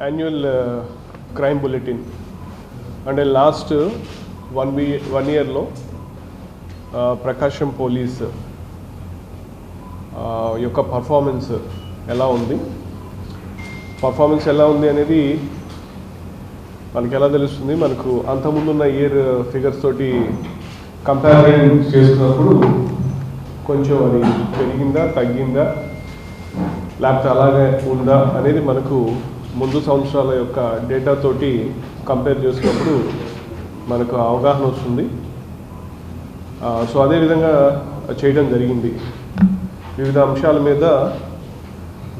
Annual crime bulletin అంటే last one we one ఇయర్లో Prakasam police యొక్క పర్ఫార్మెన్స్ ఎలా ఉంది పర్ఫార్మెన్స్ ఎలా ఉంది అనేది మనకి ఎలా తెలుస్తుంది మనకు అంతకుముందున్న ఇయర్ ఫిగర్స్ తోటి కంపారిజన్ చేసుకున్నప్పుడు కొంచెం అది పెరిగిందా తగ్గిందా లేకపోతే అలాగే ఉందా అనేది మనకు ముందు సంవత్సరాల యొక్క డేటా తోటి కంపేర్ చేసినప్పుడు మనకు అవగాహన వస్తుంది. సో అదేవిధంగా చేయడం జరిగింది. వివిధ అంశాల మీద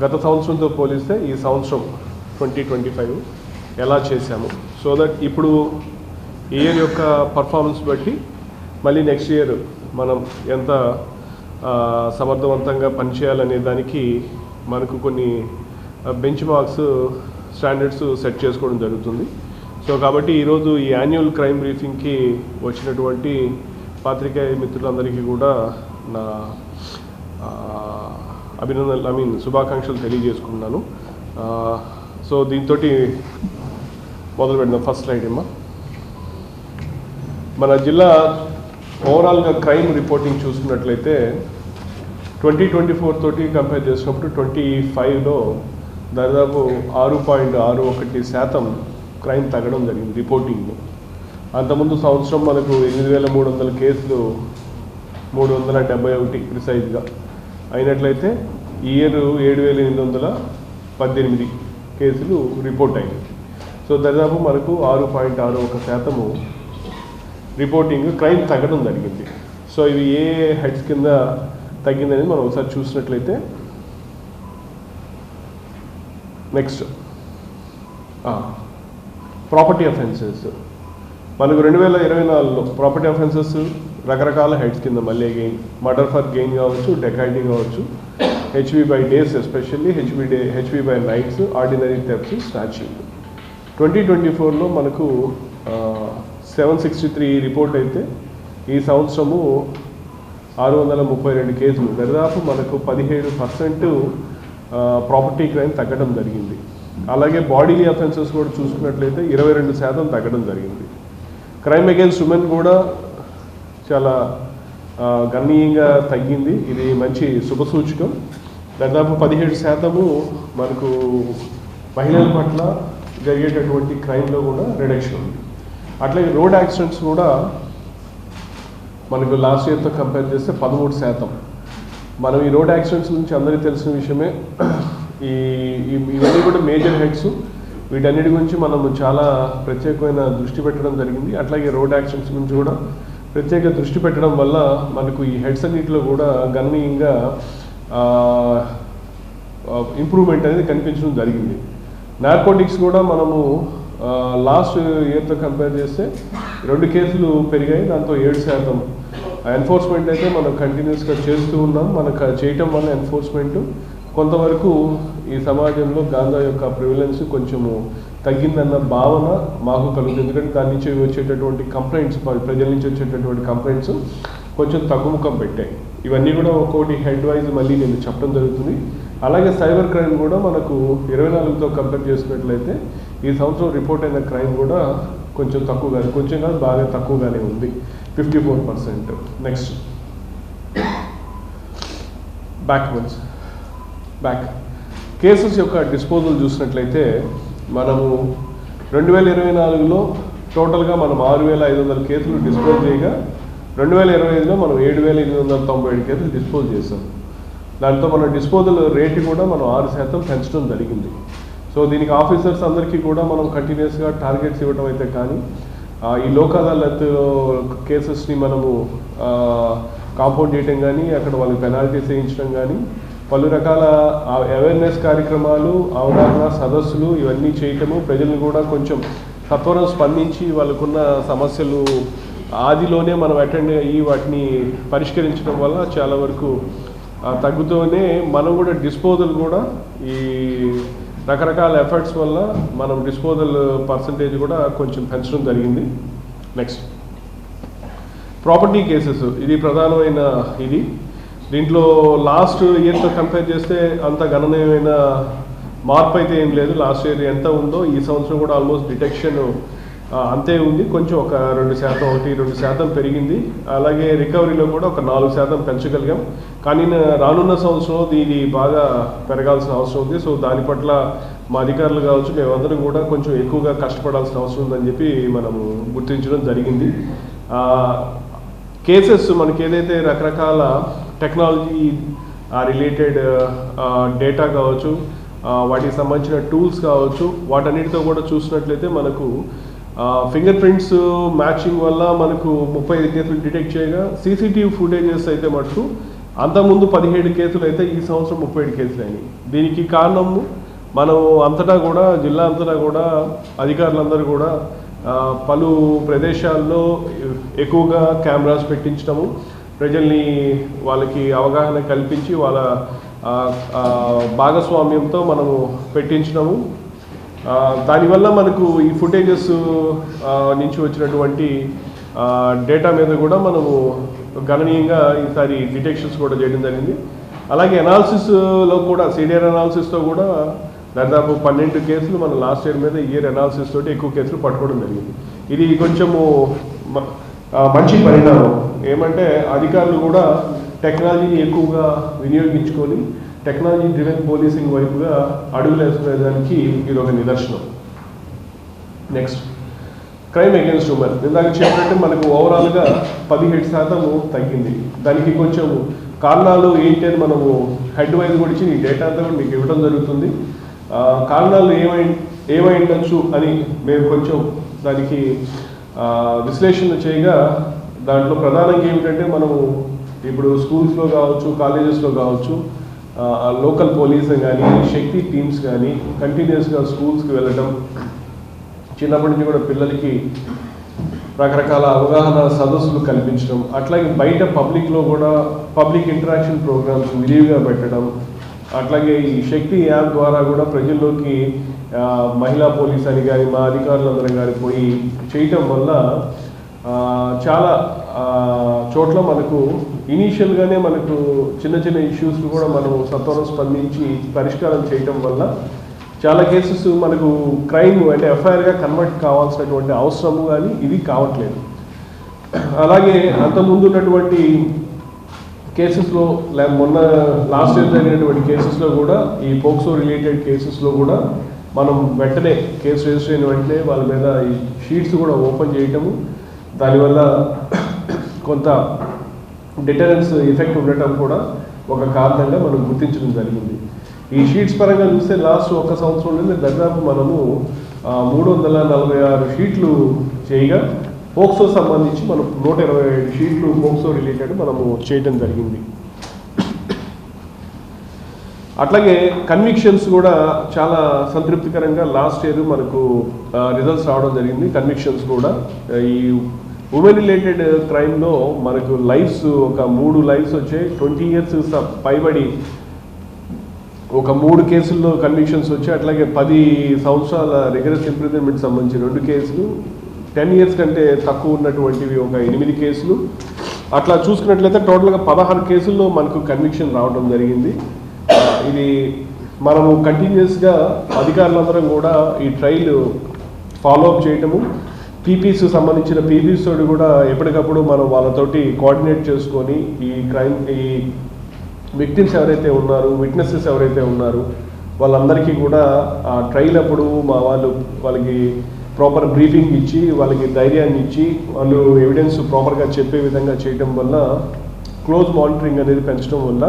గత సంవత్సరంతో పోలిస్తే ఈ సంవత్సరం ట్వంటీ ట్వంటీ ఫైవ్ ఎలా చేశాము? సో దట్ ఇప్పుడు ఇయర్ యొక్క పర్ఫార్మెన్స్ బట్టి మళ్ళీ నెక్స్ట్ ఇయర్ మనం ఎంత సమర్థవంతంగా పనిచేయాలనే దానికి మనకు కొన్ని బెంచ్ మార్క్స్ స్టాండర్డ్స్ సెట్ చేసుకోవడం జరుగుతుంది. సో కాబట్టి ఈరోజు ఈ యాన్యువల్ క్రైమ్ బ్రీఫింగ్కి వచ్చినటువంటి పాత్రికేయ మిత్రులందరికీ కూడా నా అభినందనలు ఐ మీన్ శుభాకాంక్షలు తెలియజేసుకున్నాను సో దీంతో మొదలు పెడదాం. ఫస్ట్ స్లైడ్ ఏమ్మా. మన జిల్లా ఓవరాల్గా క్రైమ్ రిపోర్టింగ్ చూసుకున్నట్లయితే ట్వంటీ ట్వంటీ ఫోర్ తోటి కంపేర్ చేసినప్పుడు ట్వంటీ ఫైవ్లో దాదాపు ఆరు పాయింట్ ఆరు ఒకటి శాతం క్రైమ్ తగ్గడం జరిగింది రిపోర్టింగ్లో. అంతకుముందు సంవత్సరం మనకు ఎనిమిది వేల మూడు వందల కేసులు మూడు వందల డెబ్బై ఒకటి ప్రిసైజ్గా అయినట్లయితే ఇయర్ ఏడు వేల ఎనిమిది వందల పద్దెనిమిది కేసులు రిపోర్ట్ అయ్యాయి. సో దాదాపు మనకు ఆరు పాయింట్ ఆరు ఒక శాతము రిపోర్టింగ్ క్రైమ్ తగ్గడం జరిగింది. సో ఇవి ఏ హెడ్స్ కింద తగ్గిందని మనం ఒకసారి చూసినట్లయితే నెక్స్ట్ ప్రాపర్టీ అఫెన్సెస్ మనకు రెండు వేల ఇరవై నాలుగులో ప్రాపర్టీ అఫెన్సెస్ రకరకాల హెడ్స్ కింద మళ్ళీ గెయిన్ మర్డర్ ఫర్ గెయిన్ కావచ్చు డెకాయిడింగ్ కావచ్చు HB by days especially HB day HB by nights ordinary thefts snatching twenty twenty ఫోర్లో మనకు సెవెన్ సిక్స్టీ త్రీ రిపోర్ట్ అయితే ఈ సంవత్సరము ఆరు వందల ముప్పై రెండు కేసులు. దాదాపు మనకు పదిహేడు పర్సెంట్ ప్రాపర్టీ క్రైమ్ తగ్గడం జరిగింది. అలాగే బాడీలీ అఫెన్సెస్ కూడా చూసుకున్నట్లయితే ఇరవై రెండు శాతం తగ్గడం జరిగింది. క్రైమ్ అగేన్స్ట్ ఉమెన్ కూడా చాలా గణనీయంగా తగ్గింది. ఇది మంచి శుభసూచకం దాదాపు పదిహేడు శాతము మనకు మహిళల పట్ల జరిగేటటువంటి క్రైమ్లో కూడా రిడక్షన్ ఉంది. అట్లాగే రోడ్ యాక్సిడెంట్స్ కూడా మనకు లాస్ట్ ఇయర్తో కంపేర్ చేస్తే పదమూడు శాతం. మనం ఈ రోడ్ యాక్సిడెంట్స్ గురించి అందరికీ తెలిసిన విషయమే. ఈ ఇవన్నీ కూడా మేజర్ హెడ్స్ వీటన్నిటి గురించి మనం చాలా ప్రత్యేకమైన దృష్టి పెట్టడం జరిగింది. అట్లాగే రోడ్ యాక్సిడెంట్స్ గురించి కూడా ప్రత్యేక దృష్టి పెట్టడం వల్ల మనకు ఈ హెడ్స్ అన్నింటిలో కూడా గణనీయంగా ఇంప్రూవ్మెంట్ అనేది కనిపించడం జరిగింది. నార్కోటిక్స్ కూడా మనము లాస్ట్ ఇయర్తో కంపేర్ చేస్తే రెండు కేసులు పెరిగాయి. దాంతో ఏడు శాతం ఎన్ఫోర్స్మెంట్ అయితే మనం కంటిన్యూస్గా చేస్తూ ఉన్నాం. మనకు చేయటం వల్ల ఎన్ఫోర్స్మెంట్ కొంతవరకు ఈ సమాజంలో గాంజా యొక్క ప్రివిలెన్స్ కొంచెము తగ్గిందన్న భావన మాకు కలుగుతుంది. ఎందుకంటే దాని నుంచి వచ్చేటటువంటి కంప్లైంట్స్ ప్రజల నుంచి వచ్చేటటువంటి కంప్లైంట్స్ కొంచెం తగ్గుముఖం పెట్టాయి. ఇవన్నీ కూడా ఒక్కోటి హెడ్ వైజ్ మళ్ళీ నేను చెప్పడం జరుగుతుంది. అలాగే సైబర్ క్రైమ్ కూడా మనకు ఇరవై నాలుగుతో కంపేర్ చేసుకున్నట్లయితే ఈ సంవత్సరం రిపోర్ట్ అయిన క్రైమ్ కూడా కొంచెం తక్కువగానే కొంచెం కాదు బాగా తక్కువగానే ఉంది. Fifty four percent. Next backwards back cases యొక్క డిస్పోజల్ చూసినట్లయితే మనము రెండు వేల ఇరవై నాలుగులో టోటల్గా మనం ఆరు వేల ఐదు వందల కేసులు డిస్పోజ్ చేయగా రెండు వేల ఇరవై ఐదులో మనం ఏడు వేల ఎనిమిది వందల తొంభై ఏడు కేసులు డిస్పోజ్ చేసాం దాంతో మన డిస్పోజల్ రేటు కూడా మనం ఆరు శాతం పెంచడం జరిగింది. సో దీనికి ఆఫీసర్స్ అందరికీ కూడా మనం కంటిన్యూస్గా టార్గెట్స్ ఇవ్వడం అయితే కానీ ఈ లోక్ అదాలత్ కేసెస్ని మనము కాంపౌండ్ చేయటం కానీ అక్కడ వాళ్ళకి పెనాల్టీస్ వేయించడం కానీ పలు రకాల అవేర్నెస్ కార్యక్రమాలు అవగాహన సదస్సులు ఇవన్నీ చేయటము ప్రజలను కూడా కొంచెం సత్వరం స్పందించి వాళ్ళకున్న సమస్యలు ఆదిలోనే మనం అటెండ్ అయ్యి వాటిని పరిష్కరించడం వల్ల చాలా వరకు తగ్గుతూనే మనం కూడా డిస్పోజల్ కూడా ఈ రకరకాల ఎఫర్ట్స్ వల్ల మనం డిస్పోజల్ పర్సంటేజ్ కూడా కొంచెం పెంచడం జరిగింది. నెక్స్ట్ ప్రాపర్టీ కేసెస్ ఇది ప్రధానమైన ఇది. దీంట్లో లాస్ట్ ఇయర్తో కంపేర్ చేస్తే అంత గణనీయమైన మార్పు అయితే ఏం లేదు. లాస్ట్ ఇయర్ ఎంత ఉందో ఈ సంవత్సరం కూడా ఆల్మోస్ట్ డిటెక్షన్ అంతే ఉంది. కొంచెం ఒక రెండు శాతం ఒకటి రెండు శాతం పెరిగింది. అలాగే రికవరీలో కూడా ఒక నాలుగు శాతం పెంచగలిగాం. కానీ రానున్న సంవత్సరం ఇది బాగా పెరగాల్సిన అవసరం ఉంది. సో దాని పట్ల మా అధికారులు కావచ్చు మేమందరం కూడా కొంచెం ఎక్కువగా కష్టపడాల్సిన అవసరం ఉందని చెప్పి మనము గుర్తించడం జరిగింది. కేసెస్ మనకి ఏదైతే రకరకాల టెక్నాలజీ రిలేటెడ్ డేటా కావచ్చు వాటికి సంబంధించిన టూల్స్ కావచ్చు వాటన్నిటితో కూడా చూసినట్లయితే మనకు ఫింగర్ ప్రింట్స్ మ్యాచింగ్ వల్ల మనకు ముప్పై ఐదు కేసులు డిటెక్ట్ చేయగా సీసీటీవీ ఫుటేజెస్ అయితే మటుకు అంతకుముందు పదిహేడు కేసులు అయితే ఈ సంవత్సరం ముప్పై ఏడు కేసులు అయినాయి. దీనికి కారణము మనం అంతటా కూడా జిల్లా అంతటా కూడా అధికారులందరూ కూడా పలు ప్రదేశాల్లో ఎక్కువగా కెమెరాస్ పెట్టించడము ప్రజల్ని వాళ్ళకి అవగాహన కల్పించి వాళ్ళ భాగస్వామ్యంతో మనము పెట్టించడము దానివల్ల మనకు ఈ ఫుటేజెస్ నుంచి వచ్చినటువంటి డేటా మీద కూడా మనము గణనీయంగా ఈసారి డిటెక్షన్స్ కూడా చేయడం జరిగింది. అలాగే అనాలిసిస్లో కూడా సీనియర్ అనాలిసిస్తో కూడా దాదాపు పన్నెండు కేసులు మన లాస్ట్ ఇయర్ మీద ఇయర్ అనాలిసిస్ తోటి ఎక్కువ కేసులు పట్టుకోవడం జరిగింది. ఇది కొంచెము మంచి పరిణామం. ఏమంటే అధికారులు కూడా టెక్నాలజీని ఎక్కువగా వినియోగించుకొని టెక్నాలజీ డ్రివెన్ పోలీసింగ్ వైపుగా అడుగులు వేసుకునేదానికి ఇది ఒక నిదర్శనం. నెక్స్ట్ క్రైమ్ అగేన్స్ట్ ఉమెన్ ఇందాక చెప్పినట్టు మనకు ఓవరాల్గా పదిహేడు శాతము తగ్గింది. దానికి కొంచెం కారణాలు ఏంటి అని మనము హెడ్ వైజ్ కూడా ఇచ్చి డేటా అంతా కూడా మీకు ఇవ్వడం జరుగుతుంది. కారణాలు ఏమై ఏమై ఉండొచ్చు అని మేము కొంచెం దానికి విశ్లేషణ చేయగా దాంట్లో ప్రధానంగా ఏమిటంటే మనము ఇప్పుడు స్కూల్స్లో కావచ్చు కాలేజెస్లో కావచ్చు లోకల్ పోలీస్ కానీ శక్తి టీమ్స్ కానీ కంటిన్యూస్గా స్కూల్స్కి వెళ్ళడం చిన్నప్పటి నుంచి కూడా పిల్లలకి రకరకాల అవగాహన సదస్సులు కల్పించడం అట్లాగే బయట పబ్లిక్లో కూడా పబ్లిక్ ఇంటరాక్షన్ ప్రోగ్రామ్స్ విరివిగా పెట్టడం అట్లాగే ఈ శక్తి యాప్ ద్వారా కూడా ప్రజల్లోకి మహిళా పోలీస్ అని కానీ మా అధికారులందరం కానీ పోయి చేయటం వల్ల చాలా చోట్ల మనకు ఇనీషియల్గానే మనకు చిన్న చిన్న ఇష్యూస్ కూడా మనం సత్వరం స్పందించి పరిష్కారం చేయటం వల్ల చాలా కేసెస్ మనకు క్రైమ్ అంటే ఎఫ్ఐఆర్గా కన్వర్ట్ కావాల్సినటువంటి అవసరము కానీ ఇది కావట్లేదు. అలాగే అంతకుముందు ఉన్నటువంటి కేసెస్లో లే మొన్న లాస్ట్ ఇయర్ జరిగినటువంటి కేసెస్లో కూడా ఈ పోక్సో రిలేటెడ్ కేసెస్లో కూడా మనం వెంటనే కేసు రిజిస్టర్ అయిన వెంటనే వాళ్ళ మీద ఈ షీట్స్ కూడా ఓపెన్ చేయటము దానివల్ల కొంత డిటరెన్స్ ఎఫెక్ట్ ఉండటం కూడా ఒక కారణంగా మనం గుర్తించడం జరిగింది. ఈ షీట్స్ పరంగా చూస్తే లాస్ట్ ఒక సంవత్సరంలోనే దాదాపు మనము మూడు వందల నలభై ఆరు షీట్లు చేయగా పోక్సో సంబంధించి మనం నూట ఇరవై ఏడు షీట్లు పోక్సో రిలేటెడ్ మనము చేయడం జరిగింది. అట్లాగే కన్విక్షన్స్ కూడా చాలా సంతృప్తికరంగా లాస్ట్ ఇయర్ మనకు రిజల్ట్స్ రావడం జరిగింది. కన్విక్షన్స్ కూడా ఈ ఉమెన్ రిలేటెడ్ క్రైమ్లో మనకు లైఫ్స్ ఒక మూడు లైఫ్స్ వచ్చాయి. ట్వంటీ ఇయర్స్ పైబడి ఒక మూడు కేసుల్లో కన్విక్షన్స్ వచ్చి అట్లాగే పది సంవత్సరాల రిగరస్ ఇంప్రిజన్మెంట్ సంబంధించి రెండు కేసులు. టెన్ ఇయర్స్ కంటే తక్కువ ఉన్నటువంటివి ఒక ఎనిమిది కేసులు. అట్లా చూసుకున్నట్లయితే టోటల్గా పదహారు కేసుల్లో మనకు కన్విక్షన్ రావడం జరిగింది. Uh, ఇది మనము కంటిన్యూస్గా అధికారులందరం కూడా ఈ ట్రైల్ ఫాలో అప్ చేయటము. పీపీస్ సంబంధించిన పీపీస్ తోటి కూడా ఎప్పటికప్పుడు మనం వాళ్ళతోటి కోఆర్డినేట్ చేసుకొని ఈ క్రైమ్ ఈ విక్టిమ్స్ ఎవరైతే ఉన్నారు విట్నెసెస్ ఎవరైతే ఉన్నారు వాళ్ళందరికీ కూడా ఆ ట్రైల్ అప్పుడు మా వాళ్ళు వాళ్ళకి ప్రాపర్ బ్రీఫింగ్ ఇచ్చి వాళ్ళకి ధైర్యాన్ని ఇచ్చి వాళ్ళు ఎవిడెన్స్ ప్రాపర్గా చెప్పే విధంగా చేయడం వల్ల క్లోజ్ మానిటరింగ్ అనేది పెంచడం వల్ల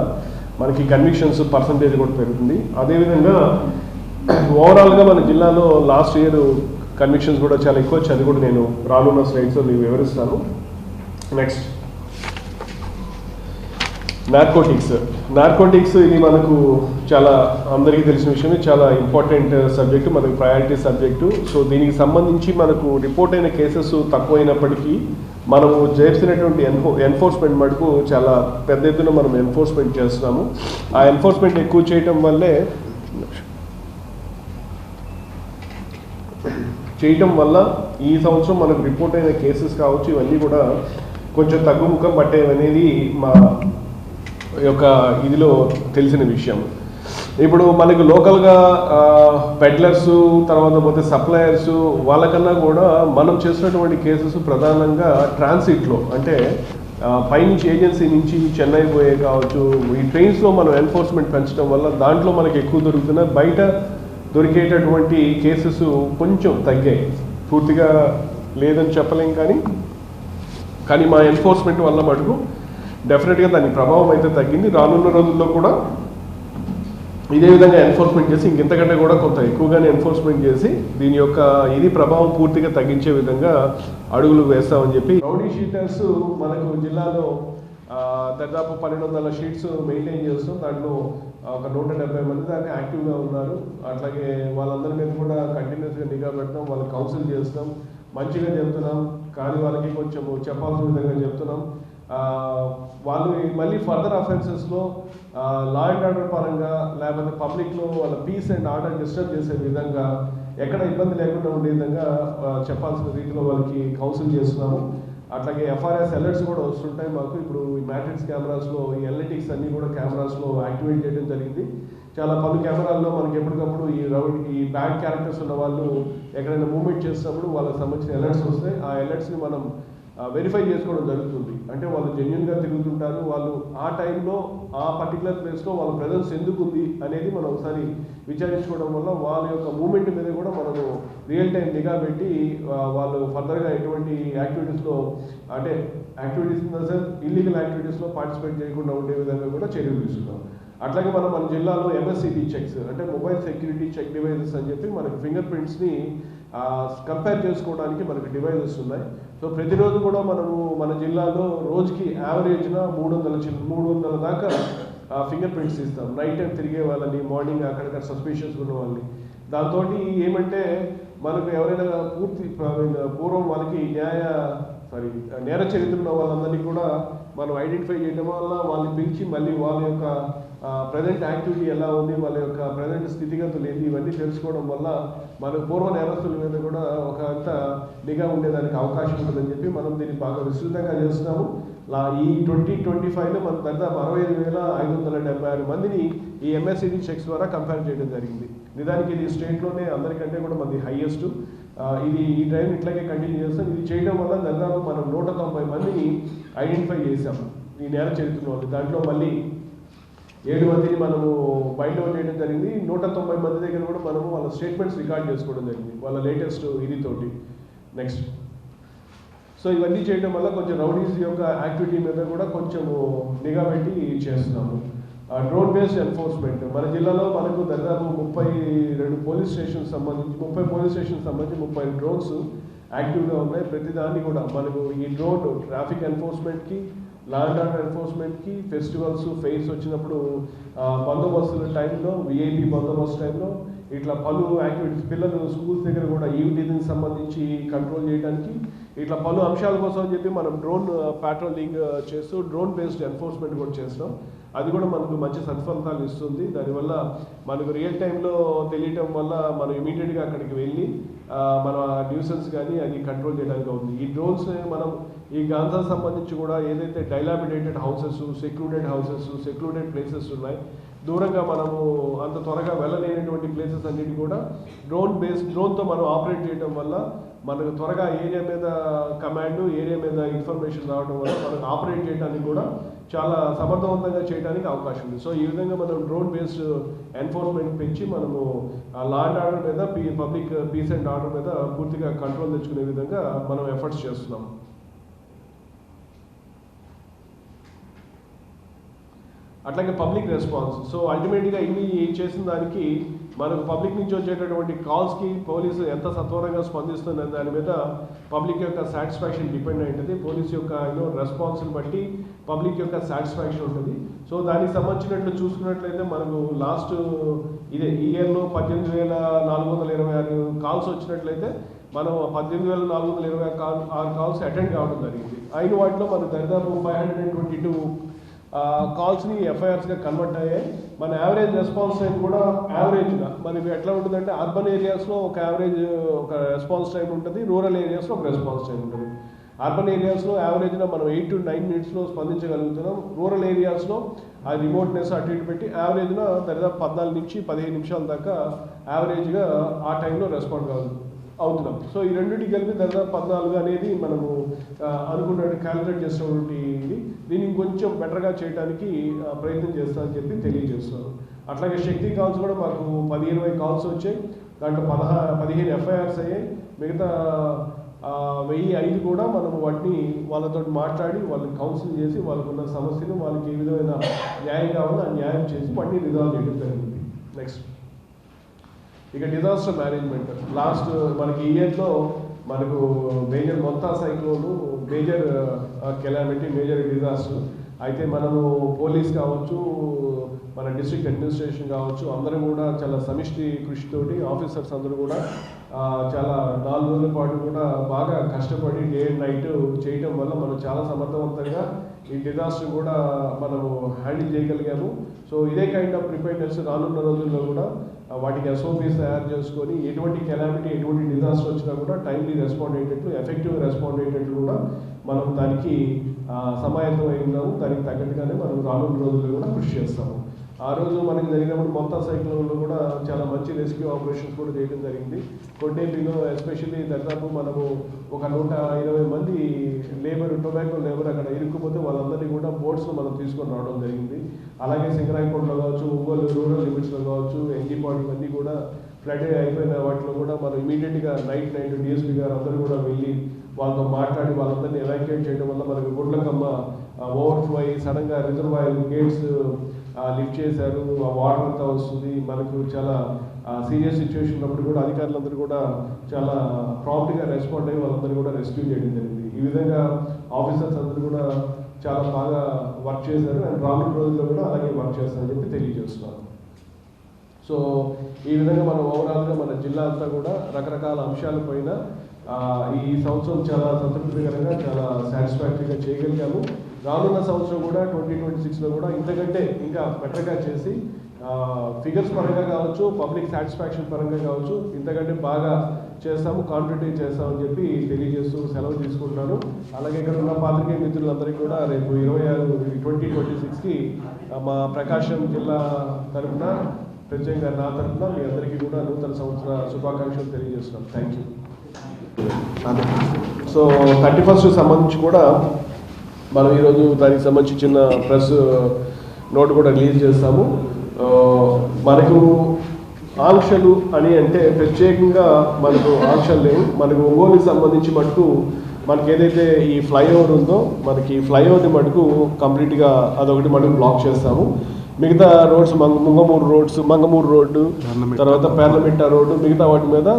మనకి కన్విక్షన్స్ పర్సంటేజ్ కూడా పెరుగుతుంది. అదేవిధంగా ఓవరాల్గా మన జిల్లాలో లాస్ట్ ఇయర్ కన్విక్షన్స్ కూడా చాలా ఎక్కువ వచ్చి అది కూడా నేను రానున్న స్లైడ్స్లో మీకు వివరిస్తాను. నెక్స్ట్ నార్కోటిక్స్ నార్కోటిక్స్ ఇది మనకు చాలా అందరికీ తెలిసిన విషయమే చాలా ఇంపార్టెంట్ సబ్జెక్టు మనకు ప్రయారిటీ సబ్జెక్టు సో దీనికి సంబంధించి మనకు రిపోర్ట్ అయిన కేసెస్ తక్కువైనప్పటికీ మనము చేస్తున్నటువంటి ఎన్ఫో ఎన్ఫోర్స్మెంట్ మటుకు చాలా పెద్ద ఎత్తున మనం ఎన్ఫోర్స్మెంట్ చేస్తున్నాము. ఆ ఎన్ఫోర్స్మెంట్ ఎక్కువ చేయటం వల్లే చేయటం వల్ల ఈ సంవత్సరం మనకు రిపోర్ట్ అయిన కేసెస్ కావచ్చు ఇవన్నీ కూడా కొంచెం తగ్గుముఖం పట్టేవనేది మా యొక్క ఇదిలో తెలిసిన విషయం. ఇప్పుడు మనకు లోకల్గా పెడ్లర్స్ తర్వాత పోతే సప్లయర్స్ వాళ్ళకన్నా కూడా మనం చేసినటువంటి కేసెస్ ప్రధానంగా ట్రాన్సిట్లో అంటే పైనుంచి ఏజెన్సీ నుంచి చెన్నై పోయే కావచ్చు ఈ ట్రైన్స్లో మనం ఎన్ఫోర్స్మెంట్ పెంచడం వల్ల దాంట్లో మనకి ఎక్కువ దొరుకుతున్న బయట దొరికేటటువంటి కేసెస్ కొంచెం తగ్గాయి. పూర్తిగా లేదని చెప్పలేం కానీ కానీ మా ఎన్ఫోర్స్మెంట్ వల్ల మటుకు డెఫినెట్గా దాని ప్రభావం అయితే తగ్గింది. రానున్న రోజుల్లో కూడా ఇదే విధంగా ఎన్ఫోర్స్మెంట్ చేసి ఇంకెంతకంటే కూడా కొంత ఎక్కువగానే ఎన్ఫోర్స్మెంట్ చేసి దీని యొక్క ఇది ప్రభావం పూర్తిగా తగ్గించే విధంగా అడుగులు వేస్తామని చెప్పి రౌడీ షీటర్స్ మనకు జిల్లాలో దాదాపు పన్నెండు వందల షీట్స్ మెయింటైన్ చేస్తూ దాంట్లో ఒక నూట డెబ్బై మంది దాన్ని యాక్టివ్గా ఉన్నారు. అట్లాగే వాళ్ళందరి మీద కూడా కంటిన్యూస్గా నిఘా పెడతాం వాళ్ళకి కౌన్సిల్ చేస్తాం మంచిగా చెప్తున్నాం. కానీ వాళ్ళకి కొంచెం చెప్పాల్సిన విధంగా చెప్తున్నాం. వాళ్ళు మళ్ళీ ఫర్దర్ అఫెన్సెస్లో లా అండ్ ఆర్డర్ పరంగా లేకపోతే పబ్లిక్లో వాళ్ళ పీస్ అండ్ ఆర్డర్ డిస్టర్బ్ చేసే విధంగా ఎక్కడ ఇబ్బంది లేకుండా ఉండే విధంగా చెప్పాల్సిన రీతిలో వాళ్ళకి కౌన్సిల్ చేస్తున్నాము. అట్లాగే ఎఫ్ఆర్ఎస్ అలర్ట్స్ కూడా వస్తుంటాయి మాకు. ఇప్పుడు ఈ మ్యాట్రిక్స్ కెమెరాస్లో ఈ ఎలక్ట్రిక్స్ అన్ని కూడా కెమెరాస్లో యాక్టివేట్ చేయడం జరిగింది. చాలా పలు కెమెరాల్లో మనకి ఎప్పటికప్పుడు ఈ రౌండ్ ఈ బ్యాడ్ క్యారెక్టర్స్ ఉన్న వాళ్ళు ఎక్కడైనా మూవ్మెంట్ చేసినప్పుడు వాళ్ళకి సంబంధించిన అలర్ట్స్ వస్తాయి. ఆ అలర్ట్స్ని మనం వెరిఫై చేసుకోవడం జరుగుతుంది. అంటే వాళ్ళు జెన్యున్గా తిరుగుతుంటారు. వాళ్ళు ఆ టైంలో ఆ పర్టికులర్ ప్లేస్లో వాళ్ళ ప్రజెన్స్ ఎందుకు ఉంది అనేది మనం ఒకసారి విచారించుకోవడం వల్ల వాళ్ళ యొక్క మూమెంట్ మీద కూడా మనము రియల్ టైం నిఘా పెట్టి వాళ్ళు ఫర్దర్గా ఎటువంటి యాక్టివిటీస్లో అంటే activities in the sense illegal యాక్టివిటీస్లో పార్టిసిపేట్ చేయకుండా ఉండే విధంగా కూడా చర్యలు తీసుకున్నాం. అట్లాగే మనం మన జిల్లాలో ఎంఎస్సిబి చెక్స్ అంటే మొబైల్ సెక్యూరిటీ చెక్ డివైజెస్ అని చెప్పి మనకి ఫింగర్ ప్రింట్స్ని కంపేర్ చేసుకోవడానికి మనకి డివైజెస్ ఉన్నాయి. సో ప్రతిరోజు కూడా మనము మన జిల్లాలో రోజుకి యావరేజ్న మూడు వందల మూడు వందల దాకా ఫింగర్ ప్రింట్స్ ఇస్తాం నైట్ టైం తిరిగే వాళ్ళని మార్నింగ్ అక్కడక్కడ సస్పిషియస్ ఉన్న వాళ్ళని. దాంతో ఏమంటే మనకు ఎవరైనా పూర్తి పూర్వం వాళ్ళకి న్యాయ సారీ నేర చరిత్ర ఉన్న వాళ్ళందరినీ కూడా మనం ఐడెంటిఫై చేయడం వల్ల వాళ్ళని పిలిచి మళ్ళీ వాళ్ళ యొక్క ప్రజెంట్ యాక్టివిటీ ఎలా ఉంది వాళ్ళ యొక్క ప్రజెంట్ స్థితిగతులు ఏంటి ఇవన్నీ తెలుసుకోవడం వల్ల మన పూర్వ నేరస్తుల మీద కూడా ఒక అంత నిఘా ఉండేదానికి అవకాశం ఉంటుందని చెప్పి మనం దీన్ని బాగా విస్తృతంగా చేస్తున్నాము. లా ఈ ట్వంటీ ట్వంటీ ఫైవ్లో మనం దాదాపు అరవై ఐదు వేల ఐదు వందల డెబ్బై ఆరు మందిని ఈ ఎంఎస్సిడి చెక్స్ ద్వారా కంపేర్ చేయడం జరిగింది. నిజానికి ఇది స్టేట్లోనే అందరికంటే కూడా మనది హైయెస్ట్ ఇది ఈ ట్రైన్ ఇట్లాగే కంటిన్యూ చేస్తాం. ఇది చేయడం వల్ల దాదాపు మనం నూట తొంభై మందిని ఐడెంటిఫై చేసాం ఈ నేర చరిత్రలో. వాళ్ళు దాంట్లో మళ్ళీ ఏడు మందిని మనము బయట చేయడం జరిగింది. నూట తొంభై మంది దగ్గర కూడా మనము వాళ్ళ స్టేట్మెంట్స్ రికార్డ్ చేసుకోవడం జరిగింది. వాళ్ళ లేటెస్ట్ ఇది తోటి నెక్స్ట్ సో ఇవన్నీ చేయడం వల్ల కొంచెం రౌడీస్ యొక్క యాక్టివిటీ మీద కూడా కొంచెము నిఘా పెట్టి చేస్తున్నాము. Drone based enforcement. మన జిల్లాలో మనకు దాదాపు ముప్పై రెండు పోలీస్ స్టేషన్ సంబంధించి ముప్పై పోలీస్ స్టేషన్ సంబంధించి ముప్పై డ్రోన్స్ యాక్టివ్గా ఉన్నాయి. ప్రతిదాన్ని కూడా మనకు ఈ డ్రోన్ ట్రాఫిక్ ఎన్ఫోర్స్మెంట్కి లా అండ్ ఆర్డర్ ఎన్ఫోర్స్మెంట్కి ఫెస్టివల్స్ ఫెయిర్స్ వచ్చినప్పుడు బందోబస్తుల టైంలో విఐపి బందోబస్తు టైంలో ఇట్లా పలు యాక్టివిటీస్ పిల్లలు స్కూల్స్ దగ్గర కూడా ఈవిటీకి సంబంధించి కంట్రోల్ చేయడానికి ఇట్లా పలు అంశాల కోసం అని చెప్పి మనం డ్రోన్ ప్యాట్రోలింగ్ చేస్తూ డ్రోన్ బేస్డ్ ఎన్ఫోర్స్మెంట్ కూడా చేస్తాం. అది కూడా మనకు మంచి సత్ఫలితాలు ఇస్తుంది. దానివల్ల మనకు రియల్ టైంలో తెలియటం వల్ల మనం ఇమీడియట్గా అక్కడికి వెళ్ళి మన న్యూసెన్స్ కానీ అది కంట్రోల్ చేయడానికి ఉంది ఈ డ్రోన్స్ మనం ఈ గాంధా సంబంధించి కూడా ఏదైతే dilapidated houses secluded houses secluded places ఉన్నాయి దూరంగా మనము అంత త్వరగా వెళ్ళలేనటువంటి ప్లేసెస్ అన్నిటి కూడా డ్రోన్ బేస్ డ్రోన్తో మనం ఆపరేట్ చేయడం వల్ల మనకు త్వరగా ఏరియా మీద కమాండ్ ఏరియా మీద ఇన్ఫర్మేషన్ రావడం వల్ల మనకు ఆపరేట్ చేయడానికి కూడా చాలా సమర్థవంతంగా చేయడానికి అవకాశం ఉంది. సో ఈ విధంగా మనం డ్రోన్ బేస్డ్ ఎన్ఫోర్స్మెంట్ పెంచి మనము లా అండ్ ఆర్డర్ మీద పీ పబ్లిక్ పీస్ అండ్ ఆర్డర్ మీద పూర్తిగా కంట్రోల్ తెచ్చుకునే విధంగా మనం ఎఫర్ట్స్ చేస్తున్నాం. అట్లాగే పబ్లిక్ రెస్పాన్స్ సో అల్టిమేట్గా ఇవి చేసిన దానికి మనకు పబ్లిక్ నుంచి వచ్చేటటువంటి కాల్స్కి పోలీసు ఎంత సత్వరంగా స్పందిస్తుంది అనే దాని మీద పబ్లిక్ యొక్క సాటిస్ఫాక్షన్ డిపెండ్ అయి ఉంటుంది పోలీస్ యొక్క యూనో రెస్పాన్స్ని బట్టి పబ్లిక్ యొక్క సాటిస్ఫాక్షన్ ఉంటుంది. సో దానికి సంబంధించినట్లు చూసుకున్నట్లయితే మనకు లాస్ట్ ఇదే ఈ ఇయర్లో పద్దెనిమిది వేల నాలుగు వందల ఇరవై ఆరు కాల్స్ వచ్చినట్లయితే మనం పద్దెనిమిది వేల నాలుగు వందల ఇరవై ఆరు కాల్స్ అటెండ్ కావడం జరిగింది. అయిన వాటిలో మనకు దరిదాపు five hundred and twenty two కాల్స్ని ఎఫ్ఐఆర్స్గా కన్వర్ట్ అయ్యాయి మన యావరేజ్ రెస్పాన్స్ టైం కూడా యావరేజ్గా మరి ఎట్లా ఉంటుందంటే అర్బన్ ఏరియాస్లో ఒక యావరేజ్ ఒక రెస్పాన్స్ టైం ఉంటుంది రూరల్ ఏరియాస్లో ఒక రెస్పాన్స్ టైం ఉంటుంది. అర్బన్ ఏరియాస్లో యావరేజ్గా మనం ఎయిట్ టు నైన్ మినిట్స్లో స్పందించగలుగుతున్నాం. రూరల్ ఏరియాస్లో ఆ రిమోట్నెస్ అటు ఇటు పెట్టి యావరేజ్లో దరిదాపు పద్నాలుగు నుంచి పదిహేను నిమిషాల దాకా యావరేజ్గా ఆ టైంలో రెస్పాండ్ కావాలి. అవుతున్నాం. సో ఈ రెండింటికి కలిపి దాదాపు పద్నాలుగు అనేది మనము ఆ, అనుకున్నట్టు క్యాలిక్యులేట్ చేసినటువంటి ఇది. దీన్ని ఇంకొంచెం బెటర్గా చేయడానికి ప్రయత్నం ప్రయత్నం చేస్తామని చెప్పి తెలియజేస్తున్నాను. అట్లాగే శక్తి కాల్స్ కూడా మాకు పది ఇరవై కాల్స్ వచ్చాయి. దాంట్లో పదహా పదిహేను ఎఫ్ఐఆర్స్ అయ్యాయి. మిగతా వెయ్యి ఐదు కూడా మనం వాటిని వాళ్ళతో మాట్లాడి వాళ్ళని కౌన్సిల్ చేసి వాళ్ళకున్న సమస్యలు వాళ్ళకి ఏ విధమైన న్యాయం కావాలో ఆ న్యాయం చేసి వాటిని రిజాల్వ్ చేయడం జరిగింది. నెక్స్ట్ ఇక డిజాస్టర్ మేనేజ్మెంట్ లాస్ట్ మనకి ఇయర్లో మనకు major మొత్తా cyclone major calamity major disaster అయితే మనము పోలీస్ కావచ్చు మన డిస్ట్రిక్ట్ అడ్మినిస్ట్రేషన్ కావచ్చు అందరూ కూడా చాలా సమిష్టి కృషితోటి ఆఫీసర్స్ అందరూ కూడా చాలా నాలుగు రోజుల పాటు కూడా బాగా కష్టపడి డే అండ్ నైట్ చేయటం వల్ల మనం చాలా సమర్థవంతంగా ఈ డిజాస్టర్ కూడా మనము హ్యాండిల్ చేయగలిగాము. సో ఇదే కైండ్ ఆఫ్ ప్రిపేర్నెస్ రానున్న రోజుల్లో కూడా వాటికి ఎస్ఓపీస్ తయారు చేసుకొని ఎటువంటి కెలామిటీ ఎటువంటి డిజాస్టర్ వచ్చినా కూడా టైంలీ రెస్పాండ్ అయ్యేటట్లు ఎఫెక్టివ్ రెస్పాండ్ అయ్యేటట్లు కూడా మనం దానికి సమాయత్తం అయి ఉన్నాము దానికి తగ్గట్టుగానే మనం రానున్న రోజుల్లో కూడా కృషి చేస్తాము. ఆ రోజు మనకి జరిగినప్పుడు మొత్తం సైక్లోన్లో కూడా చాలా మంచి రెస్క్యూ ఆపరేషన్స్ కూడా చేయడం జరిగింది. కొట్టేపిలో ఎస్పెషల్లీ దాదాపు మనము ఒక నూట ఇరవై మంది లేబర్ టొబాకో లేబర్ అక్కడ ఇరుక్కుపోతే వాళ్ళందరినీ కూడా బోట్స్లో మనం తీసుకొని రావడం జరిగింది. అలాగే సింగరాయకోటలో కావచ్చు ఒంగోలు రూరల్ లిమిట్స్లో కావచ్చు పాయింట్ ఇవన్నీ కూడా ఫ్లడ్ అయిపోయిన వాటిలో కూడా మనం ఇమీడియట్గా నైట్ నైట్ డిఎస్పీ గారు అందరూ కూడా వెళ్ళి వాళ్ళతో మాట్లాడి వాళ్ళందరినీ ఎవాక్యుయేట్ చేయడం వల్ల మనకి గుడ్లకమ్మ ఓవర్ఫ్లో అయ్యి సడన్గా రిజర్వాయర్ గేట్స్ లిఫ్ట్ చేశారు. ఆ వాటర్ అంతా వస్తుంది. మనకు చాలా సీరియస్ సిచ్యువేషన్ ఉన్నప్పుడు కూడా అధికారులందరూ కూడా చాలా ప్రాంప్ట్గా రెస్పాండ్ అయ్యి వాళ్ళందరూ కూడా రెస్క్యూ చేయడం జరిగింది. ఈ విధంగా ఆఫీసర్స్ అందరూ కూడా చాలా బాగా వర్క్ చేశారు. అండ్ రానున్న రోజుల్లో కూడా అలాగే వర్క్ చేస్తారని చెప్పి తెలియజేస్తున్నారు. సో ఈ విధంగా మనం ఓవరాల్గా మన జిల్లా అంతా కూడా రకరకాల అంశాల పైన ఈ సంవత్సరం చాలా సంతృప్తికరంగా చాలా సాటిస్ఫాక్టరీగా చేయగలిగాము. రానున్న సంవత్సరం కూడా ట్వంటీ ట్వంటీ సిక్స్లో కూడా ఇంతకంటే ఇంకా బెటర్గా చేసి ఫిగర్స్ పరంగా కావచ్చు పబ్లిక్ సాటిస్ఫాక్షన్ పరంగా కావచ్చు ఇంతకంటే బాగా చేస్తాము కాన్ఫిడెంట్ చేస్తామని చెప్పి తెలియజేస్తూ సెలవు తీసుకుంటున్నాను. అలాగే ఇక్కడ ఉన్న పాత్రికేయ మిత్రులందరికీ కూడా రేపు ఇరవై ఆరు ట్వంటీ ట్వంటీ సిక్స్కి మా ప్రకాశం జిల్లా తరఫున ప్రత్యేకంగా నా తరఫున మీ అందరికీ కూడా నూతన సంవత్సర శుభాకాంక్షలు తెలియజేస్తున్నాం. Thank you so thirty first సంబంధించి కూడా మనం ఈరోజు దానికి సంబంధించి చిన్న ప్రెస్ నోట్ కూడా రిలీజ్ చేస్తాము. మనకు ఆంక్షలు అని అంటే ప్రత్యేకంగా మనకు ఆంక్షలు లేవు. మనకు ఒంగోలుకి సంబంధించి మటుకు మనకి ఏదైతే ఈ ఫ్లైఓవర్ ఉందో మనకి ఫ్లైఓవర్ని మటుకు కంప్లీట్గా అదొకటి మటుకు బ్లాక్ చేస్తాము. మిగతా రోడ్స్ మంగ ముంగమూరు రోడ్స్ మంగమూరు రోడ్డు తర్వాత పార్లమెంటా రోడ్డు మిగతా వాటి మీద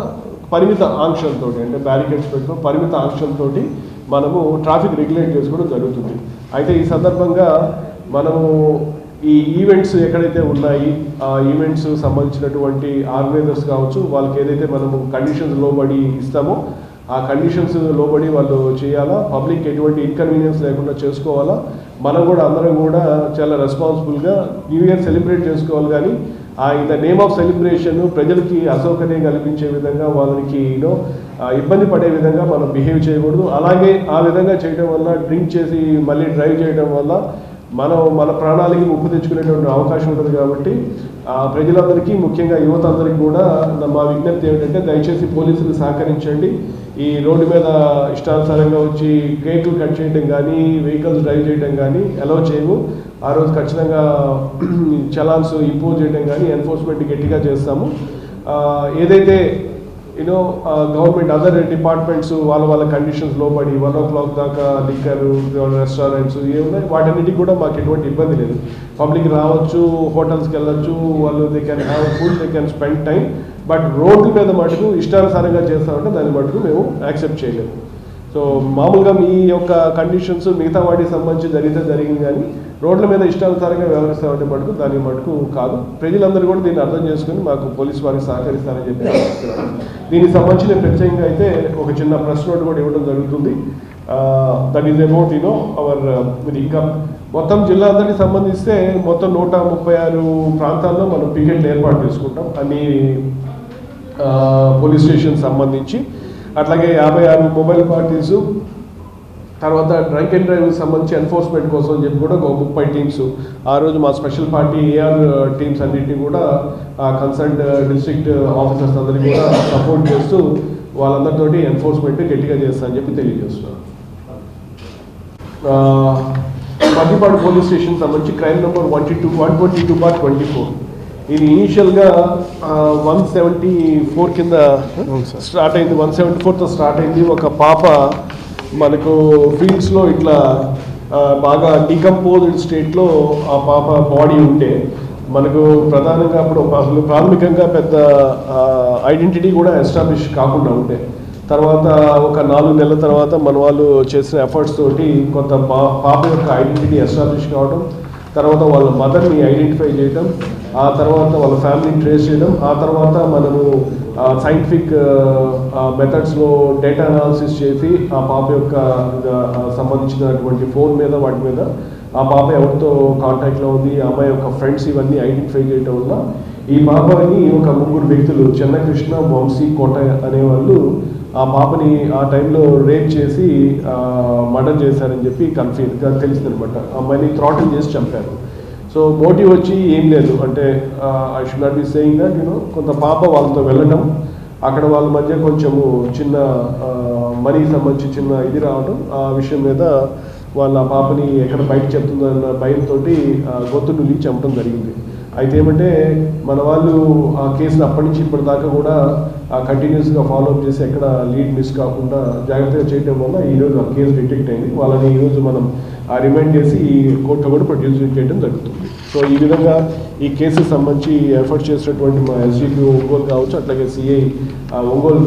పరిమిత ఆంక్షలతో అంటే బ్యారికేడ్స్ పెట్టుకుని పరిమిత ఆంక్షలతోటి మనము ట్రాఫిక్ రెగ్యులేట్ చేసుకోవడం జరుగుతుంది. అయితే ఈ సందర్భంగా మనము ఈ ఈవెంట్స్ ఎక్కడైతే ఉన్నాయి ఆ ఈవెంట్స్ సంబంధించినటువంటి ఆర్గనైజర్స్ కావచ్చు వాళ్ళకి ఏదైతే మనము కండిషన్స్ లోబడి ఇస్తామో ఆ కండిషన్స్ లోబడి వాళ్ళు చేయాలా? పబ్లిక్ ఎటువంటి ఇన్కన్వీనియన్స్ లేకుండా చేసుకోవాలా? మనం కూడా అందరం కూడా చాలా రెస్పాన్సిబుల్గా న్యూ ఇయర్ సెలబ్రేట్ చేసుకోవాలి కానీ ఆ in the name of celebration ప్రజలకి అసౌకర్యం కల్పించే విధంగా వాళ్ళకి యూనో ఇబ్బంది పడే విధంగా మనం బిహేవ్ చేయకూడదు. అలాగే ఆ విధంగా చేయడం వల్ల డ్రింక్ చేసి మళ్ళీ డ్రైవ్ చేయడం వల్ల మనం మన ప్రాణాలకి ముప్పు తెచ్చుకునేటువంటి అవకాశం ఉంటుంది కాబట్టి ప్రజలందరికీ ముఖ్యంగా యువత అందరికీ కూడా మా విజ్ఞప్తి ఏమిటంటే దయచేసి పోలీసులు సహకరించండి. ఈ రోడ్డు మీద ఇష్టానుసారంగా వచ్చి కేకులు కట్ చేయడం కానీ వెహికల్స్ డ్రైవ్ చేయడం కానీ అలౌ చేయము. ఆ రోజు ఖచ్చితంగా చలాన్స్ ఇంపోజ్ చేయడం కానీ ఎన్ఫోర్స్మెంట్ గట్టిగా చేస్తాము. ఏదైతే యూనో గవర్నమెంట్ అదర్ డిపార్ట్మెంట్స్ వాళ్ళ వాళ్ళ కండిషన్స్ లోపడి వన్ ఓ క్లాక్ దాకా లిక్కర్ రెస్టారెంట్స్ ఏమున్నాయి ఉన్నాయి. వాటన్నిటికి కూడా మాకు ఎటువంటి ఇబ్బంది లేదు. పబ్లిక్ రావచ్చు హోటల్స్కి వెళ్ళొచ్చు వాళ్ళు they can have food they can spend time but రోడ్ల మీద మటుకు ఇష్టానుసారంగా చేస్తామంటే దాన్ని మటుకు మేము యాక్సెప్ట్ చేయలేము. సో మామూలుగా మీ యొక్క కండిషన్స్ మిగతా వాటికి సంబంధించి జరిగితే జరిగింది కానీ రోడ్ల మీద ఇష్టానుసారంగా వ్యవహరిస్తామంటే మటుకు దాని మటుకు కాదు. ప్రజలందరూ కూడా దీన్ని అర్థం చేసుకుని మాకు పోలీస్ వారికి సహకరిస్తారని చెప్పి దీనికి సంబంధించిన ప్రత్యేకంగా అయితే ఒక చిన్న ప్రెస్ నోట్ కూడా ఇవ్వడం జరుగుతుంది. That is about you know our ఇది ఇంకా మొత్తం జిల్లా అంతటికి సంబంధిస్తే మొత్తం నూట ముప్పై ఆరు ప్రాంతాల్లో మనం పికెట్లు ఏర్పాటు చేసుకుంటాం. అన్ని పోలీస్ స్టేషన్ సంబంధించి. అట్లాగే యాభై ఆరు మొబైల్ పార్టీస్ తర్వాత డ్రంక్ అండ్ డ్రైవ్ సంబంధించి ఎన్ఫోర్స్మెంట్ కోసం అని చెప్పి కూడా ఒక ముప్పై టీమ్స్. ఆ రోజు మా స్పెషల్ పార్టీ ఏఆర్ టీమ్స్ అన్నింటినీ కూడా కన్సల్ట్ డిస్ట్రిక్ట్ ఆఫీసర్స్ అందరికీ కూడా సపోర్ట్ చేస్తూ వాళ్ళందరితోటి ఎన్ఫోర్స్మెంట్ గట్టిగా చేస్తా అని చెప్పి తెలియజేస్తున్నాను. మద్దిపాడు పోలీస్ స్టేషన్ సంబంధించి crime number one two one twenty two bar twenty four. ఇది ఇనీషియల్గా వన్ సెవెంటీ ఫోర్ కింద స్టార్ట్ అయింది. వన్ సెవెంటీ ఫోర్తో స్టార్ట్ అయింది. ఒక పాప మనకు ఫీల్డ్స్లో ఇట్లా బాగా డికంపోజ్డ్ స్టేట్లో ఆ పాప బాడీ ఉంటే మనకు ప్రధానంగా అప్పుడు అసలు ప్రాథమికంగా పెద్ద ఐడెంటిటీ కూడా ఎస్టాబ్లిష్ కాకుండా ఉండే. తర్వాత ఒక నాలుగు నెలల తర్వాత మన వాళ్ళు చేసిన ఎఫర్ట్స్ తోటి కొంత పాప యొక్క ఐడెంటిటీ ఎస్టాబ్లిష్ కావడం తర్వాత వాళ్ళ మదర్ని ఐడెంటిఫై చేయడం ఆ తర్వాత వాళ్ళ ఫ్యామిలీని ట్రేస్ చేయడం ఆ తర్వాత మనము సైంటిఫిక్ మెథడ్స్లో డేటా అనాలిసిస్ చేసి ఆ పాప యొక్క సంబంధించినటువంటి ఫోన్ మీద వాటి మీద ఆ పాప ఎవరితో కాంటాక్ట్లో ఉంది ఆ అమ్మాయి యొక్క ఫ్రెండ్స్ ఇవన్నీ ఐడెంటిఫై చేయడం వల్ల ఈ పాపని ఒక ముగ్గురు వ్యక్తులు చెన్నకృష్ణ వంశీ కోట అనేవాళ్ళు ఆ పాపని ఆ టైంలో రేప్ చేసి మర్డర్ చేశారని చెప్పి కన్ఫ్యూజ్ తెలిసిందనమాట అమ్మాయిని థ్రాటిల్ చేసి చంపారు. సో మోటివ్ వచ్చి ఏం లేదు. అంటే I should not be saying that you know కొంత పాప వాళ్ళతో వెళ్ళడం అక్కడ వాళ్ళ మధ్య కొంచెము చిన్న మనీ సంబంధించి చిన్న ఇది రావడం ఆ విషయం మీద వాళ్ళ ఆ పాపని ఎక్కడ బయట చెప్తుందో అన్న భయంతో గొంతు నుండి చంపడం జరిగింది. అయితే ఏమంటే మన వాళ్ళు ఆ కేసులు అప్పటి నుంచి ఇప్పటిదాకా కూడా కంటిన్యూస్గా ఫాలో అప్ చేసి ఎక్కడ లీడ్ మిస్ కాకుండా జాగ్రత్తగా చేయడం వల్ల ఈరోజు ఆ కేసు డిటెక్ట్ అయింది. వాళ్ళని ఈరోజు మనం రిమైండ్ చేసి ఈ కోర్టులో కూడా ప్రొడ్యూస్ చేయడం జరుగుతుంది. సో ఈ విధంగా ఈ కేసుకి సంబంధించి ఎఫర్ట్ చేసినటువంటి మా ఎస్జీపీ ఒంగోలు కావచ్చు అట్లాగే CI Ongole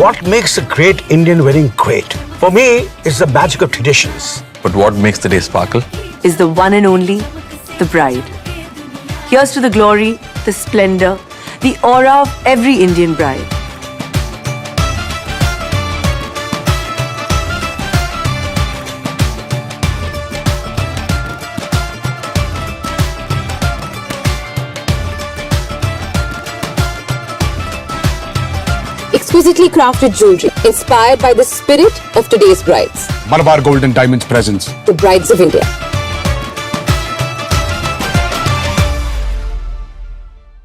What makes a great Indian wedding great? For me, it's the magic of traditions. But what makes the day sparkle? is the one and only the bride. Here's to the glory, the splendor, the aura of every Indian bride. Exquisitely crafted jewelry inspired by the spirit of today's brides, Malabar Gold and Diamonds presents the brides of India.